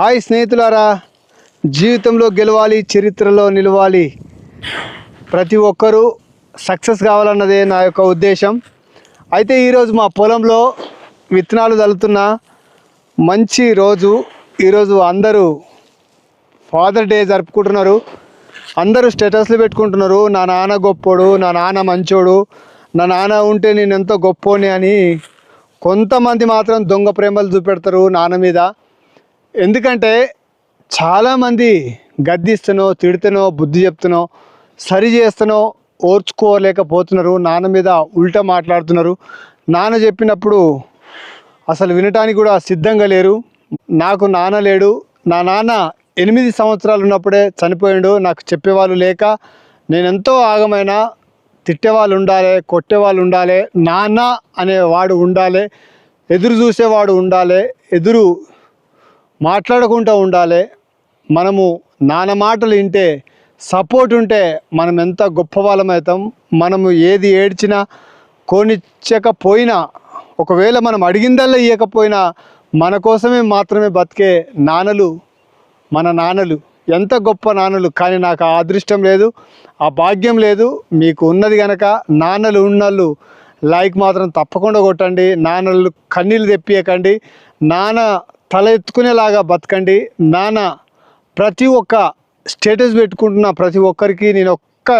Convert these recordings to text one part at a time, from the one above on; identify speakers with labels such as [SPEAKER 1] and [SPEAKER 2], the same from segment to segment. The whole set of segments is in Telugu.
[SPEAKER 1] హాయ్ స్నేహితులారా జీవితంలో గెలవాలి చరిత్రలో నిలవాలి. ప్రతి ఒక్కరూ సక్సెస్ కావాలన్నదే నా యొక్క ఉద్దేశం. అయితే ఈరోజు మా పొలంలో విత్తనాలు చల్లుతున్న మంచి రోజు. ఈరోజు అందరూ ఫాదర్ డే జరుపుకుంటున్నారు. అందరూ స్టేటస్లు పెట్టుకుంటున్నారు. నా నాన్న గొప్పోడు నా నాన్న మంచోడు నా నాన్న ఉంటే నేను ఎంతో గొప్పోని అని కొంతమంది మాత్రం దొంగ ప్రేమలు చూపెడతారు నాన్న మీద. ఎందుకంటే చాలామంది గద్దిస్తునో తిడుతునో బుద్ధి చెప్తునో సరి చేస్తునో ఓర్చుకోలేకపోతున్నారు నాన్న మీద ఉల్టా మాట్లాడుతున్నారు. నాన్న చెప్పినప్పుడు అసలు వినటానికి కూడా సిద్ధంగా లేరు. నాకు నాన్న లేడు. నా నాన్న ఎనిమిది సంవత్సరాలు ఉన్నప్పుడే చనిపోయాడు. నాకు చెప్పేవాళ్ళు లేక నేను ఎంతో ఆగమైన తిట్టేవాళ్ళు ఉండాలి కొట్టేవాళ్ళు ఉండాలి నాన్న అనేవాడు ఉండాలి ఎదురు చూసేవాడు ఉండాలి ఎదురు మాట్లాడకుండా ఉండాలి. మనము నాన్న మాటలు వింటే సపోర్ట్ ఉంటే మనం ఎంత గొప్పవాళ్ళమవుతాం మనము ఏది ఏడ్చినా కొనిచ్చకపోయినా ఒకవేళ మనం అడిగిందల్లా ఇవ్వకపోయినా మన కోసమే మాత్రమే బతికే నాన్నలు మన నాన్నలు. ఎంత గొప్ప నాన్నలు కానీ నాకు ఆ అదృష్టం లేదు ఆ భాగ్యం లేదు మీకు ఉన్నది కనుక నాన్నలు ఉన్నళ్ళు లైక్ మాత్రం తప్పకుండా కొట్టండి నాన్నలు కన్నీళ్ళు తెప్పియకండి నాన్న తల ఎత్తుకునేలాగా బతకండి. నాన్న ప్రతి ఒక్క స్టేటస్ పెట్టుకుంటున్న ప్రతి ఒక్కరికి నేను ఒక్క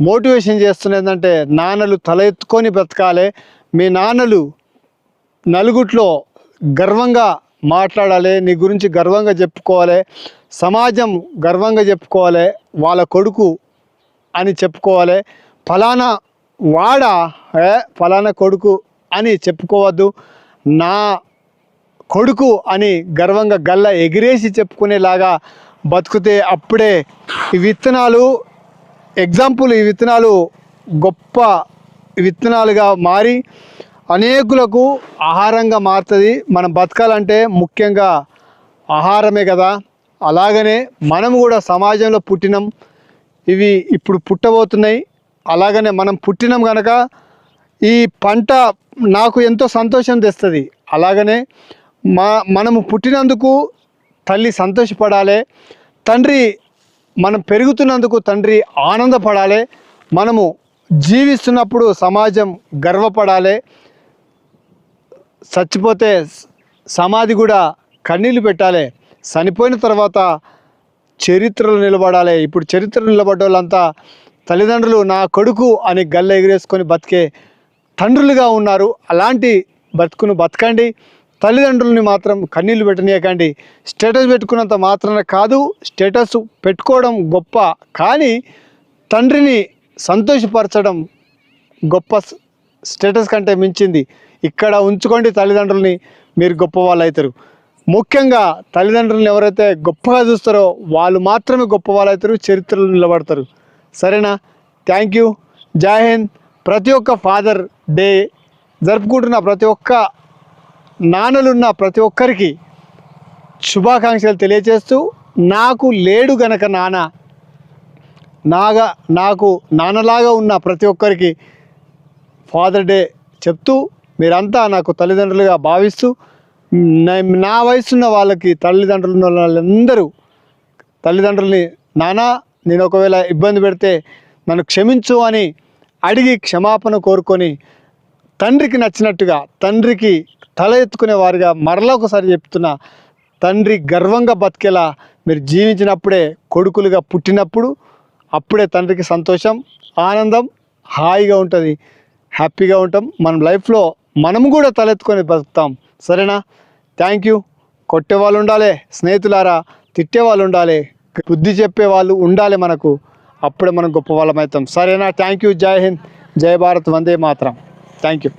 [SPEAKER 1] మోటివేషన్ చేస్తున్న ఏంటంటే నాన్నలు తల ఎత్తుకొని బ్రతకాలి. మీ నాన్నలు నలుగుట్లో గర్వంగా మాట్లాడాలి నీ గురించి గర్వంగా చెప్పుకోవాలి సమాజం గర్వంగా చెప్పుకోవాలి వాళ్ళ కొడుకు అని చెప్పుకోవాలి. ఫలానా వాడా ఫలానా కొడుకు అని చెప్పుకోవద్దు. నా కొడుకు అని గర్వంగా గల్ల ఎగిరేసి చెప్పుకునేలాగా బతుకుతే అప్పుడే ఈ విత్తనాలు ఎగ్జాంపుల్ ఈ విత్తనాలు గొప్ప విత్తనాలుగా మారి అనేకులకు ఆహారంగా మారుతుంది. మనం బతకాలంటే ముఖ్యంగా ఆహారమే కదా. అలాగనే మనం కూడా సమాజంలో పుట్టినాం. ఇవి ఇప్పుడు పుట్టబోతున్నాయి. అలాగనే మనం పుట్టినాం కనుక ఈ పంట నాకు ఎంతో సంతోషం తెస్తుంది. అలాగనే మా మనము పుట్టినందుకు తల్లి సంతోషపడాలి తండ్రి మనం పెరుగుతున్నందుకు తండ్రి ఆనందపడాలి మనము జీవిస్తున్నప్పుడు సమాజం గర్వపడాలి చచ్చిపోతే సమాధి కూడా కన్నీళ్ళు పెట్టాలి చనిపోయిన తర్వాత చరిత్రలు నిలబడాలి. ఇప్పుడు చరిత్రలు నిలబడ్డ వాళ్ళంతా తల్లిదండ్రులు నా కొడుకు అని గల్ల ఎగిరేసుకొని బతికే తండ్రులుగా ఉన్నారు. అలాంటి బతుకును బతకండి. తల్లిదండ్రులని మాత్రం కన్నీళ్ళు పెట్టనీయకండి. స్టేటస్ పెట్టుకున్నంత మాత్రాన కాదు స్టేటస్ పెట్టుకోవడం గొప్ప. కానీ తండ్రిని సంతోషపరచడం గొప్ప స్- స్టేటస్ కంటే మించింది. ఇక్కడ ఉంచుకోండి తల్లిదండ్రులని మీరు గొప్ప వాళ్ళు అవుతారు ముఖ్యంగా తల్లిదండ్రులను ఎవరైతే గొప్పగా చూస్తారో వాళ్ళు మాత్రమే గొప్ప వాళ్ళు అవుతారు చరిత్రలో నిలబడతారు. సరేనా? Thank you. జై హింద్. ప్రతి ఒక్క ఫాదర్ డే జరుపుకుంటున్న ప్రతి ఒక్క నాన్నలున్న ప్రతి ఒక్కరికి శుభాకాంక్షలు తెలియజేస్తూ నాకు లేడు గనక నాన్న నాగా నాకు నాన్నలాగా ఉన్న ప్రతి ఒక్కరికి ఫాదర్ డే చెప్తూ మీరంతా నాకు తల్లిదండ్రులుగా భావిస్తూ నా- నా వయసున్న వాళ్ళకి తల్లిదండ్రులు ఉన్న వాళ్ళందరూ తల్లిదండ్రుల్ని నానా నేను ఒకవేళ ఇబ్బంది పెడితే నన్ను క్షమించు అని అడిగి క్షమాపణ కోరుకొని తండ్రికి నచ్చినట్టుగా తండ్రికి తల ఎత్తుకునే వారిగా మరలా ఒకసారి చెప్తున్నా తండ్రి గర్వంగా బతికేలా మీరు జీవించినప్పుడే కొడుకులుగా పుట్టినప్పుడు అప్పుడే తండ్రికి సంతోషం ఆనందం హాయిగా ఉంటుంది. హ్యాపీగా ఉంటాం. మన లైఫ్లో మనం కూడా తలెత్తుకొని బతుకుతాం. సరేనా? Thank you. కొట్టే వాళ్ళు ఉండాలి స్నేహితులారా తిట్టే వాళ్ళు ఉండాలి బుద్ధి చెప్పే వాళ్ళు ఉండాలి మనకు. అప్పుడే మనం గొప్ప వాళ్ళం అవుతాం. సరేనా? Thank you. జై హింద్. జై భారత్. వందే మాత్రం. Thank you